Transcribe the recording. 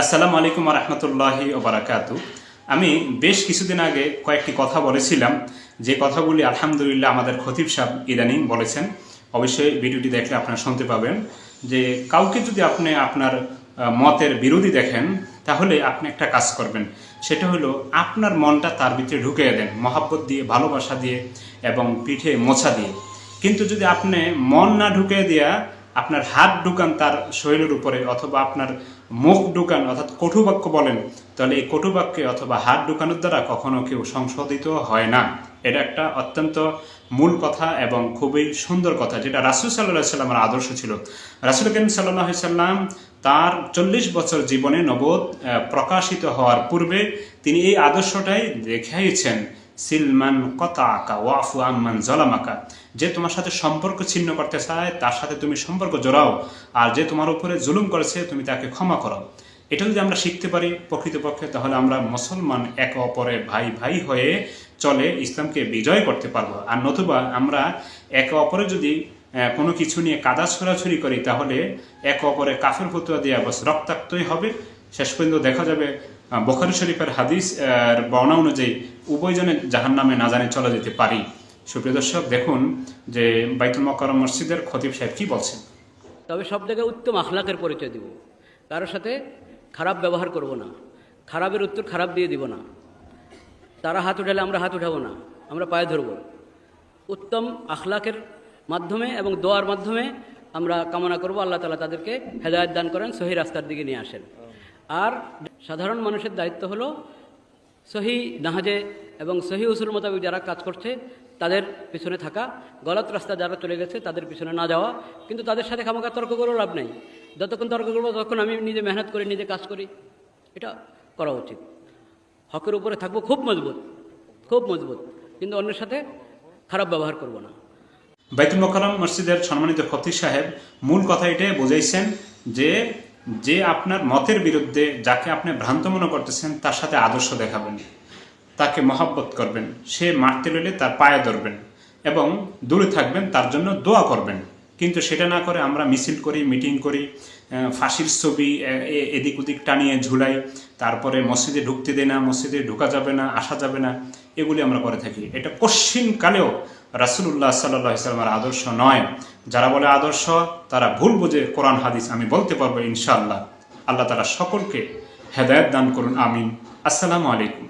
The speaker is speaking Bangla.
আসসালামু আলাইকুম রহমতুল্লাহি ওবরাকাতু আমি বেশ কিছুদিন আগে কয়েকটি কথা বলেছিলাম। যে কথাগুলি আলহামদুলিল্লাহ আমাদের খতিব সাহেব ইদানিং বলেছেন, অবশ্যই ভিডিওটি দেখলে আপনারা শুনতে পাবেন। যে কাউকে যদি আপনি আপনার মতের বিরোধী দেখেন, তাহলে আপনি একটা কাজ করবেন। সেটা হলো আপনার মনটা তার ভিতরে ঢুকিয়ে দেন, মহাব্বত দিয়ে, ভালোবাসা দিয়ে এবং পিঠে মোছা দিয়ে। কিন্তু যদি আপনি মন না ঢুকিয়ে দিয়া আপনার হাত ঢুকান তার শরীরের উপরে অথবা আপনার মুখ ঢুকান, অর্থাৎ কটুবাক্য বলেন, তাহলে এই কটুবাক্যে অথবা হাত ঢুকানোর দ্বারা কখনো কেউ সংশোধিত হয় না। এটা একটা অত্যন্ত মূল কথা এবং খুবই সুন্দর কথা, যেটা রাসুল সাল্লাহ সাল্লামের আদর্শ ছিল। রাসুল করিম সাল্লাহ সাল্লাম তার চল্লিশ বছর জীবনে নবদ প্রকাশিত হওয়ার পূর্বে তিনি এই আদর্শটাই দেখাইছেন। সিলমান কতা আঁকা ওয়াফু আম্মান জলামাকা। যে তোমার সাথে সম্পর্ক ছিন্ন করতে চায়, তার সাথে তুমি সম্পর্ক জোড়াও। আর যে তোমার উপরে জুলুম করেছে, তুমি তাকে ক্ষমা করো। এটা যদি আমরা শিখতে পারি প্রকৃতপক্ষে, তাহলে আমরা মুসলমান একে অপরের ভাই ভাই হয়ে চলে ইসলামকে বিজয় করতে পারব। আর নতুবা আমরা একে অপরে যদি কোনো কিছু নিয়ে কাদা ছোড়াছুরি করি, তাহলে একে অপরে কাফের ফতুয়া দিয়ে বাস রক্তাক্তই হবে। শেষ পর্যন্ত দেখা যাবে বোখারি শরীফের হাদিস, এর বর্ণনা অনুযায়ী উভয়জনে জাহান নামে না জানে চলে যেতে পারি। সুপ্রিয় দর্শক, দেখুন যে বাইতুল মকরম মসজিদের খতিব সাহেব কি বলছেন। তবে সব জায়গায় উত্তম আখলাকের পরিচয় দিব। কারোর সাথে খারাপ ব্যবহার করব না। খারাপের উত্তর খারাপ দিয়ে দিব না। তারা হাত উঠালে আমরা হাত উঠাবো না, আমরা পায়ে ধরব। উত্তম আখলাকের মাধ্যমে এবং দোয়ার মাধ্যমে আমরা কামনা করব আল্লাহ তালা তাদেরকে হেদায়ত দান করেন, সহি রাস্তার দিকে নিয়ে আসেন। আর সাধারণ মানুষের দায়িত্ব হলো সহি নাহাজে এবং সহি উসুল মোতাবেক যারা কাজ করছে, তাদের পিছনে থাকা গলত রাস্তা যারা চলে গেছে, তাদের পিছনে না যাওয়া। কিন্তু তাদের সাথে খামাকা তর্ক করেও লাভ নেই। যতক্ষণ তর্ক করব, ততক্ষণ আমি নিজে মেহনত করি, নিজে কাজ করি। এটা করা উচিত। হকের উপরে থাকব খুব মজবুত খুব মজবুত। কিন্তু অন্যের সাথে খারাপ ব্যবহার করব না। বাইতুল মোকারম মসজিদের সম্মানিত খতিব সাহেব মূল কথা এটাই বোঝাইছেন যে যে আপনার মতের বিরুদ্ধে যাকে আপনি ভ্রান্ত মনে করতেছেন, তার সাথে আদর্শ দেখাবেন, তাকে মহাব্বত করবেন, সে মারতে রইলে তার পায়ে ধরবেন এবং দূরে থাকবেন, তার জন্য দোয়া করবেন। কিন্তু সেটা না করে আমরা মিছিল করি, মিটিং করি ফাঁসির ছবি এদিক ওদিক টানিয়ে ঝুলাই, তারপরে মসজিদে ঢুকতে দেয় না, মসজিদে ঢোকা যাবে না, আসা যাবে না, এগুলি আমরা করে থাকি। এটা কশ্চিন কালেও রাসুল্লাহ সাল্লাহ ইসলামের আদর্শ নয়। যারা বলে আদর্শ, তারা ভুল বুঝে কোরআন, হাদিস আমি বলতে পারব ইনশাআল্লাহ। আল্লাহ তারা সকলকে হেদায়ত দান করুন, আমিন। আসসালামু আলাইকুম।